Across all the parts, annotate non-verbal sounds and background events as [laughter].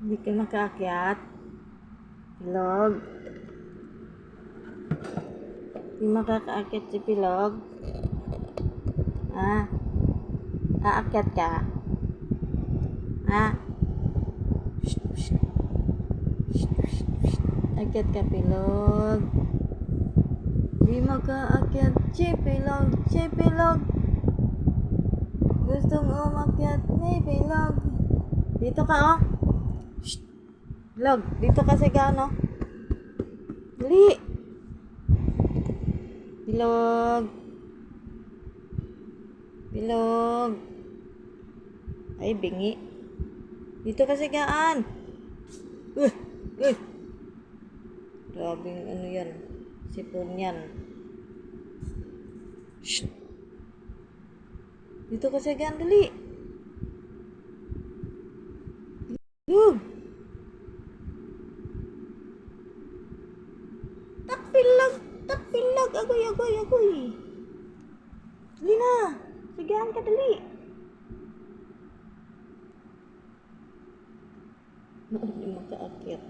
Hindi ka makaakyat. Pilog. Hindi makakaakyat si Pilog. Ha? Aakyat ka? Shh. Akyat ka, Pilog. Di makaakyat si Pilog, si Pilog. Gustong umakyat ni Pilog. Dito ka, oh. Pilog, dito ka sa gano. Dali. Pilog. Pilog. Ay, bingi. Dito ka sa gaan. Uh, uh. Grabing ano yan. Sipon yan. Shh. Dito ka sa gaan, dali. Pilog. Agoy, agoy, agoy. Dali na. Sigahan ka, dali. Hindi makaakyat.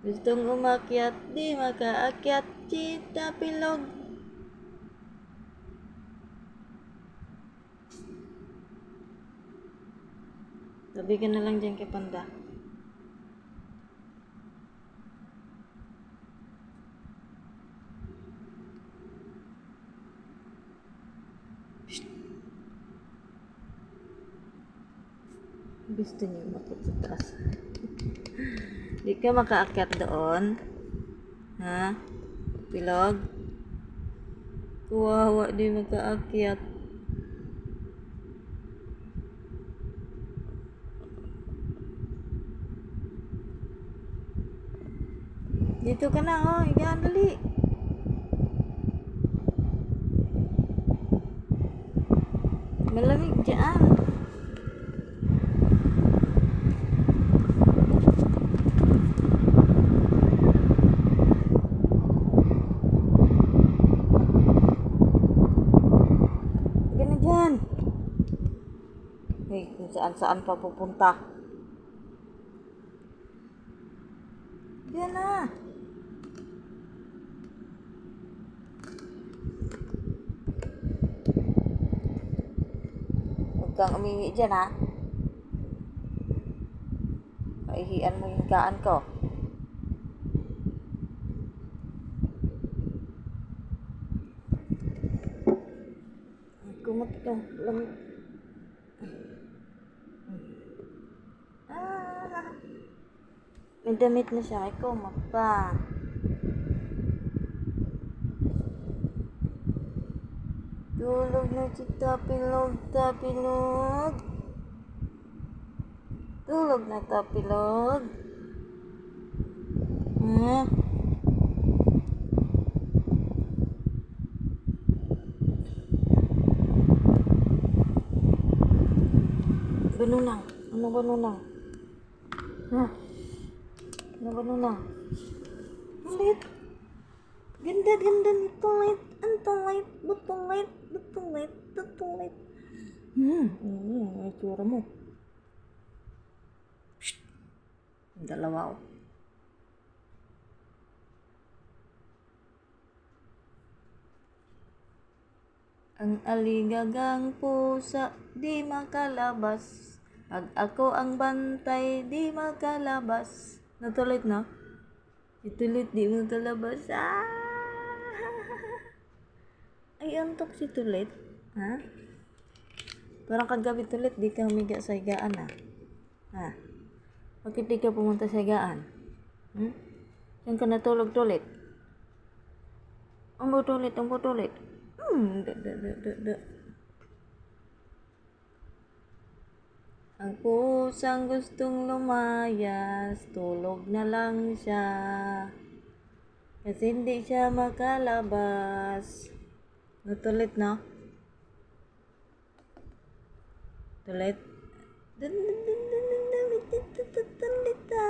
Gustong umakyat, di makaakyat. Chita, pilog. Tabi ka na lang dyan kay Panda. Gusto niyo makit sa taas. Di ka makaakyat doon. Ha? Pilog? Kuwawa di makaakyat. Dito ka na, oh. Higaan, dali. Saan saan pa pupunta. Higa na. Huwag kang umihi dyan, ha? Kaihian mo yung higaan ko. Kumot ka. Lamig. Ah. May damit na siya. May kumot pa. Tulog na si Tapilog, Tapilog. Tulog na Tapilog. Hmm? Banunang. Ano banunang? Ha? Ano banunang? Ang liit. Ganda, ganda nito light. Ang light. Butong light. Butong light. Butong light. Hmm. Hmm. Ang itsura mo. Shh. Ang dalawa oh. Ang aligagang pusa di makalabas. Pag ako ang bantay di makalabas. Natulit na? Itulit di makalabas. Ah! Ay, antok si Tulit. Ha? Parang kagabi Tulit, di ka humiga sa higaan ah. Ha? Bakit di ka pumunta sa higaan? Hmm? Saan ka natulog Tulit? Ang tulit, ang tulit. Hmm, da, da, da, da, da. Ang pusang gustong lumayas, tulog na lang siya. Kasi hindi siya makalabas. Natulit, no? Tulit. Tututulita.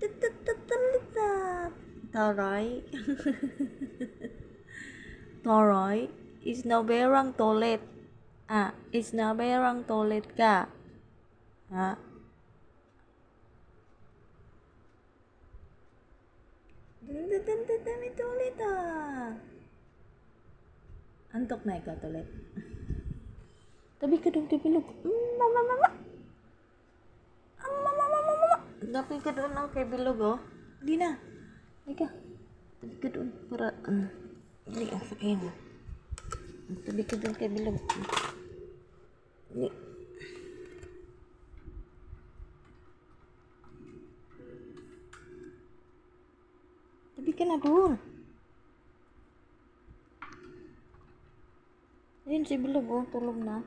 Tututulita. Taray. Toroy, is na berang toilet. Ah, is na berang toilet ka. Dandadandadam ito ulit ah. Antok na ikaw ulit. Tabi ka doon, tibilog. Mama, mama. Ang mama, mama, mama. Tabi ka doon ang kabilog oh. Hindi na. Hindi ka. Tabi ka doon para... Hindi, ang sakay na. Tabi ka doon kabilog. Hindi. Tabi ka na doon. Ayun si Bilog oh, tulog na.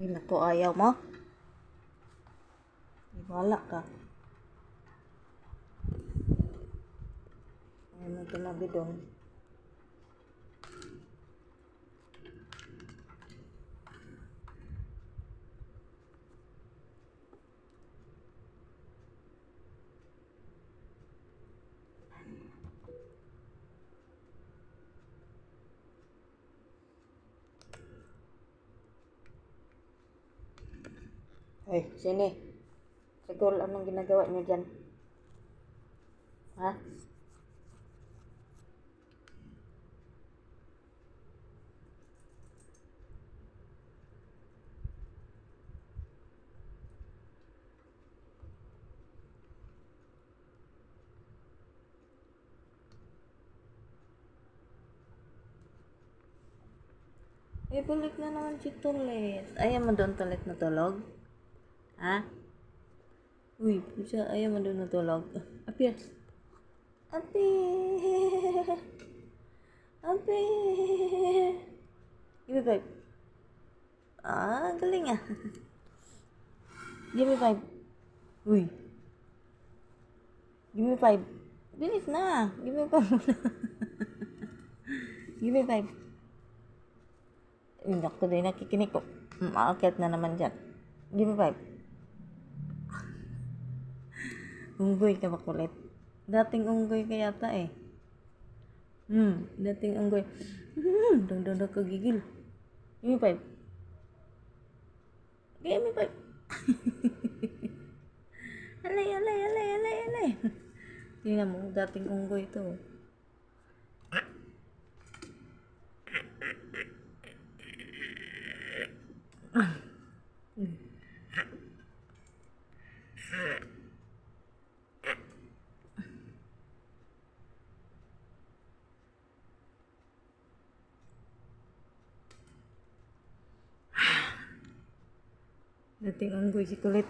Ay, naku, ayaw mo. Ay, wala ka. Ayaw mo tumabi doon. Ay, sini. Sigol, anong ginagawa niyo dyan? Ha? Eh, balik na naman si Tulit. Ayaw mo doon Tulit na tulog? Ha? Uy, pusa, ayaw mo doon natulog. Apir. Api. [laughs] Api. Give me five. Ah, galing ah. [laughs] Give me five. Uy. Give me five. Bilis na. Give me five. [laughs] Give me five. Hindi ako din nakikinig ko. Maakit na naman dyan. Give me five. Unggoy ka makulit. Dating unggoy ka yata eh. Hmm, dating unggoy. Hmm, dang dang dang kagigil. Give me five. Give me five. [laughs] alay, alay, alay, alay, alay. [laughs] Tingnan mo, dating unggoy to. Dating unggoy si kulit.